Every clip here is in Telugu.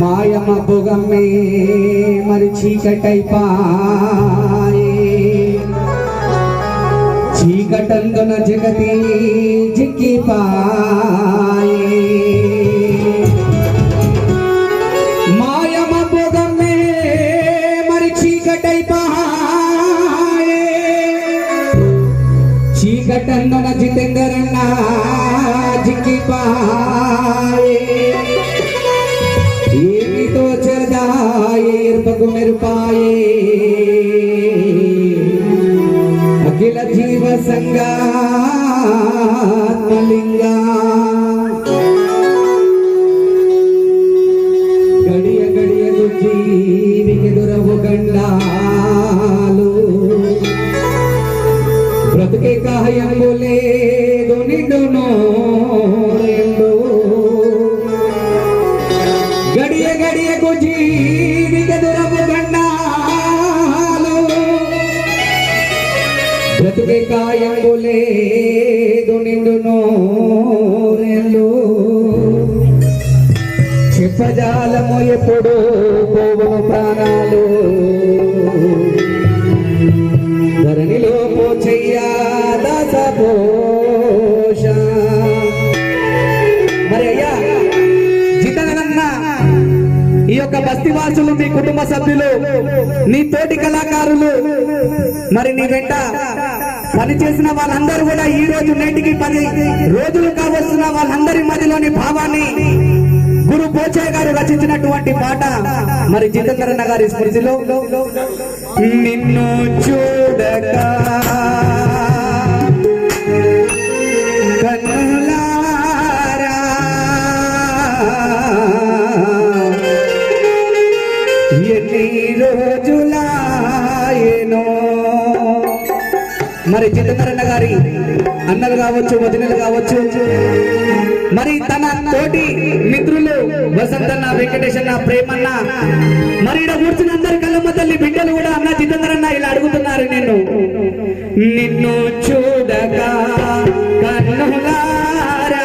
మాయమ భుగమే మరి చీకటైపా చీకటందున జగతి జిక్కిపాయే మాయమ భుగమే మరి చీకటైపాయే చీకటందున జితేందరన్న జిక్కిపాయే ఏమితో చదాయేర్పకు మెరుపాయే. ಸಂಗ నీ కుటుంబ సభ్యులు నీ తోటి కళాకారులు మరి నీ వెంట పనిచేసిన వాళ్ళందరూ కూడా ఈ రోజు నేటికి పది రోజులు కావస్తున్న వాళ్ళందరి మధ్యలోని భావాన్ని గురు పోచయ్య గారు రచించినటువంటి పాట మరి జితేంద్రన్న గారి స్మృతిలో. నిన్ను చూడగా మరి జితేంద్రన్న గారి అన్నలు కావచ్చు వదినలు కావచ్చు మరి తన తోటి మిత్రులు వసంతన్న వెంకటేశన్న ప్రేమన్న మరి ఇక్కడ కూర్చున్న అందరి కళ్ళమ్మ తల్లి బిడ్డలు కూడా అన్న జితేంద్రన్న ఇలా అడుగుతున్నారు నిన్ను. నిన్ను చూడగా కన్నులారా.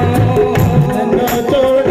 न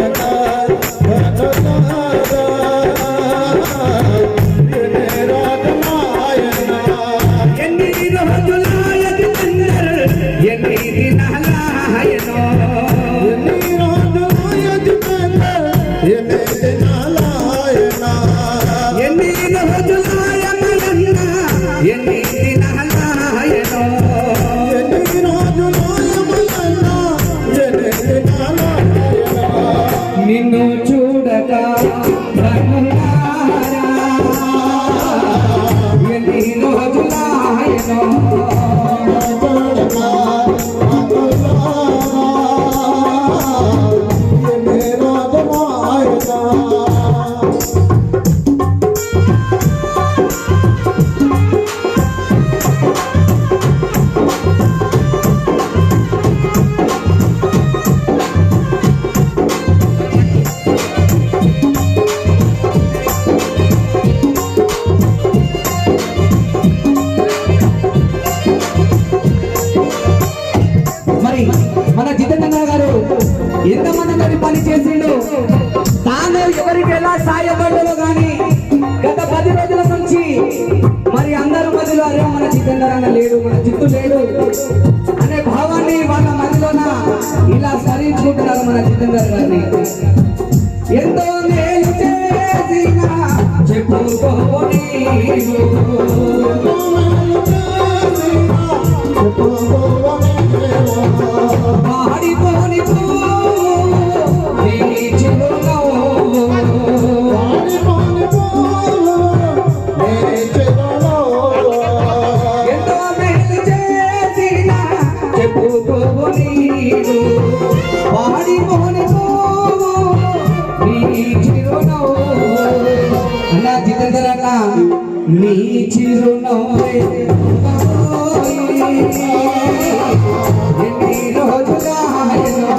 లేడు మన జిత్తు లేడు. అనే భావాన్ని వాళ్ళ మధ్యలోన ఇలా స్మరించుకుంటున్నారు మన జితేంద్ర గారిని. ఎంతో మేలు చెప్పుకోని చిరునవ్వే ఎన్ని రోజులాయనో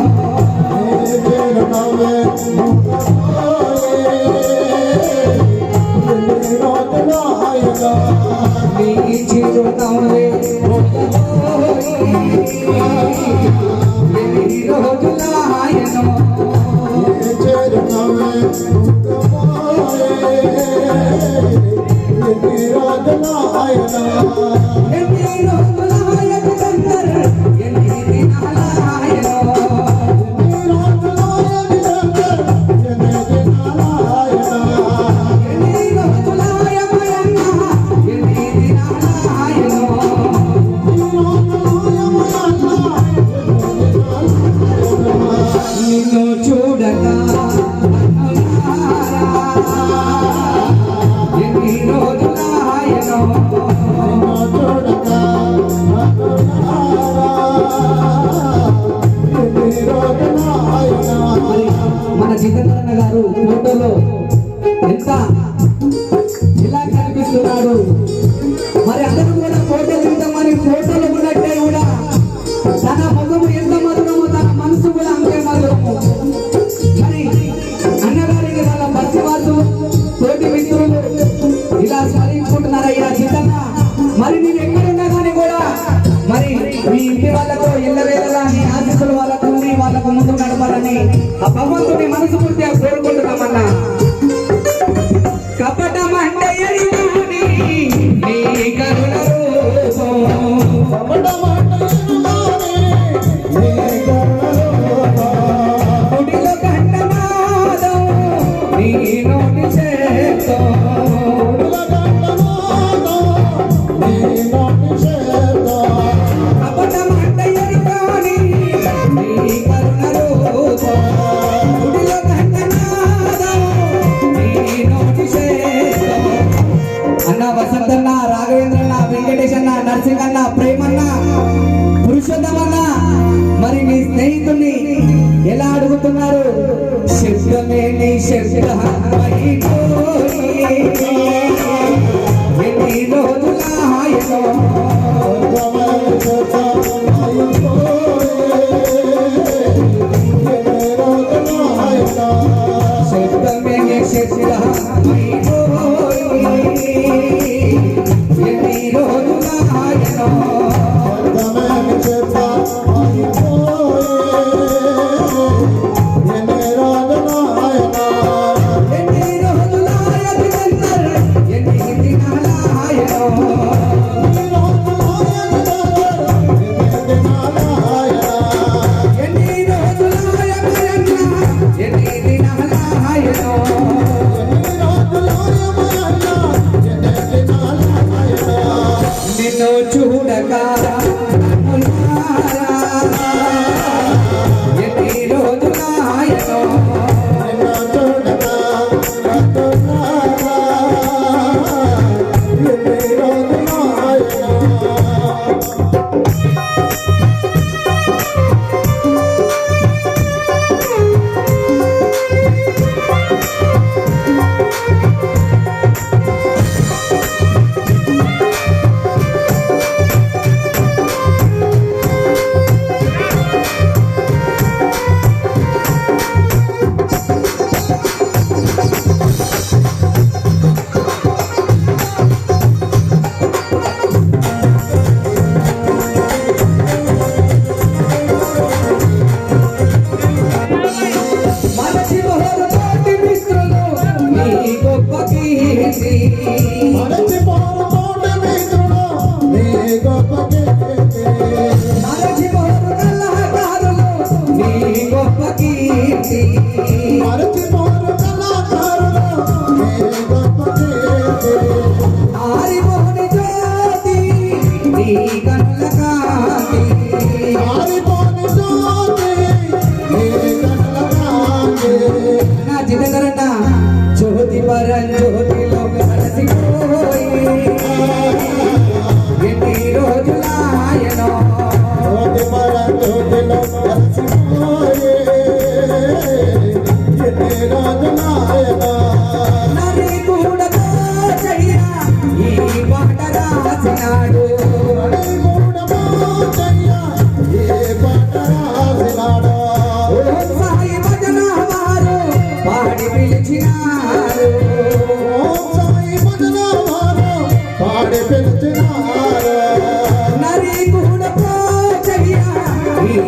Ya, ya, ya,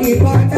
ఈ పాట